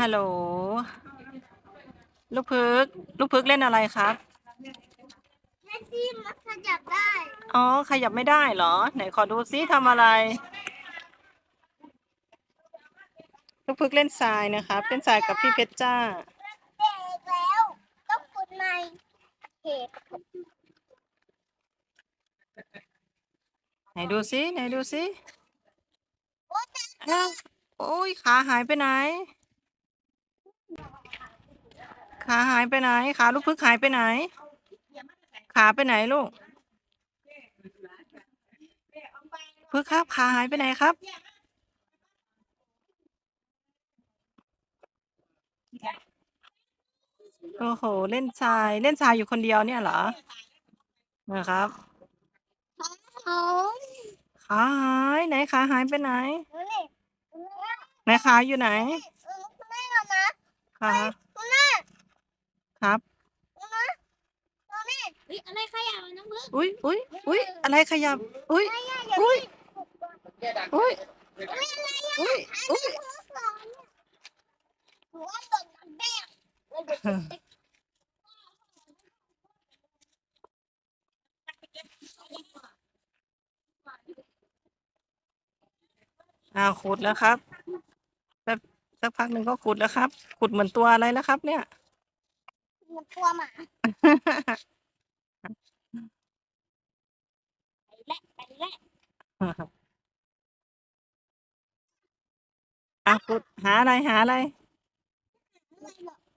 ฮัลโหล ลูกพึก ลูกพึกเล่นอะไรครับแค่ที่มันขยับได้ อ๋อ ขยับไม่ได้เหรอ ไหนขอดูซิทำอะไร ลูกพึกเล่นทรายนะครับเล่นทรายกับพี่เพชรจ้าเด็กแล้ว ต้องขุดใหม่เห็ดไหนดูซิไหนดูซิโอ๊ยแต่อ้าวโอ้ยขาหายไปไหน ขาหายไปไหน ขาลูกพึกหายไปไหน ขาไปไหนลูกพึกครับ ขาหายไปไหนครับ โอ้โห เล่นทราย เล่นทรายอยู่คนเดียวเนี่ยเหรอนะครับเขาขาหายไหนขาหายไปไหนดูนี่ไหนขาอยู่ไหนเออคุณแม่เรานะขา ครับคุณแม่ดูนี่เฮ้ยอะไรขยับน้องพึ่งอุ้ยอุ้ยอุ้ยอะไรขยับอุ้ยอุ้ยอุ้ยอุ้ยอุ้ยอุ้ยอ้าวขุดแล้วครับแป๊บสักพักหนึ่งก็ขุดแล้วครับ ขุดเหมือนตัวอะไรแล้วครับ เนี่ย มันตัวหมาไปแล้วไปแล้วอะขุดหาอะไรหาอะไร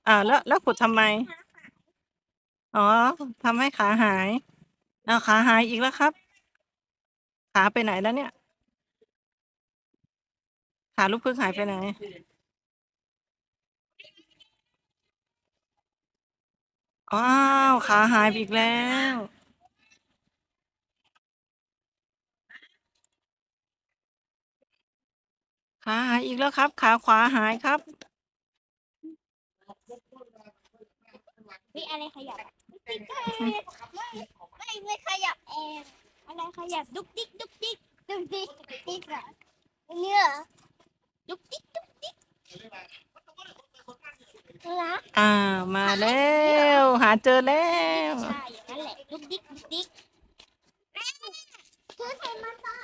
อ่าแล้วแล้วขุดทำไม อ๋อทำให้ขาหายอ้าวขาหายอีกแล้วครับ ขาไปไหนแล้วเนี่ย ขาลูกพึ่งหายไปไหน อ้าวขาหายไปอีกแล้ว ขาหายอีกแล้วครับ ขาขวาหายครับวิอะไรขยับไม่ไม่ไม่ขยับเองอะไรขยับดุกดิกดุกดิกดุกดิกดุกดิกอะเนี่ยดุกดิกดุกดิก นะอ้าวมาแล้ว หาเจอแล้ว ใช่อย่างนั้นแหละดุกดิกดุกดิกคือใครมาต่อ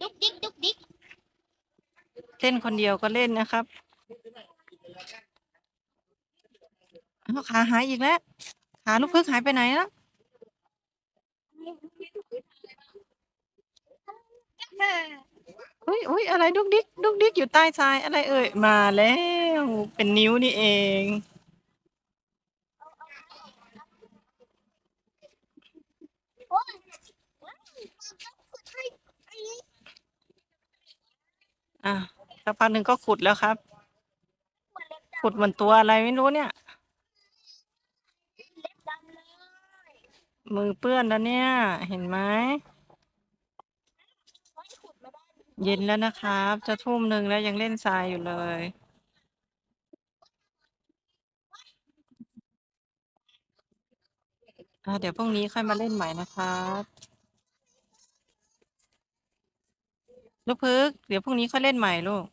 ดุกดิกดุกดิกเล่นคนเดียวก็เล่นนะครับอ้าวขาหายอีกแล้ว ขาลูกพึกหายไปไหนแล้ว อุ้ยอุ้ยอะไรดุกดิกดุกดิกอยู่ใต้ทรายอะไรเอ่ยมาแล้วเป็นนิ้วนี่เอง อะสักพักหนึ่งก็ขุดแล้วครับ ขุดเหมือนตัวอะไรไม่รู้เนี่ย มือเปื้อนแล้วเนี่ย เห็นไหม โอ้ยขุดไม่ได้ เย็นแล้วนะครับ จะทุ่มหนึ่งแล้วยังเล่นทรายอยู่เลย อะเดี๋ยวพรุ่งนี้ค่อยมาเล่นใหม่นะครับลูกพึก เดี๋ยวพรุ่งนี้ค่อยเล่นใหม่ลูก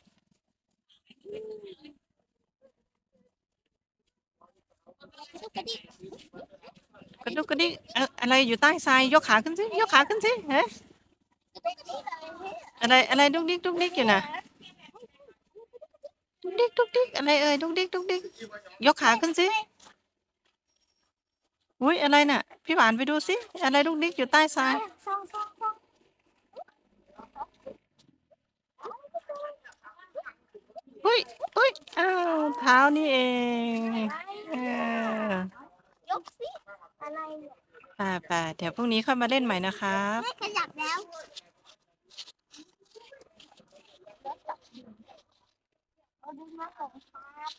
กระดุกกระดิกเอ่ออะไรอยู่ใต้ทรายยกขาขึ้นสิ ยกขาขึ้นสิ เฮ้ย กระดิกกระดิก อะไรเนี่ยอะไรอะไรดุกดิกดุกดิกอยู่นะดุกดิกดุกดิกอะไรเอ่ยดุกดิกดุกดิกยกขาขึ้นสิอุ้ยอะไรน่ะ พี่หวานไปดูสิอะไรดุกดิกอยู่ใต้ทรายซองซองซองอุ้ยอุ้ยอ้าวเท้านี่เองเออยกสิอะไรเนี่ยป่าป่าเดี๋ยวพรุ่งนี้ค่อยมาเล่นใหม่นะครับไม่ขยับแล้ว เอาดูมาของครับ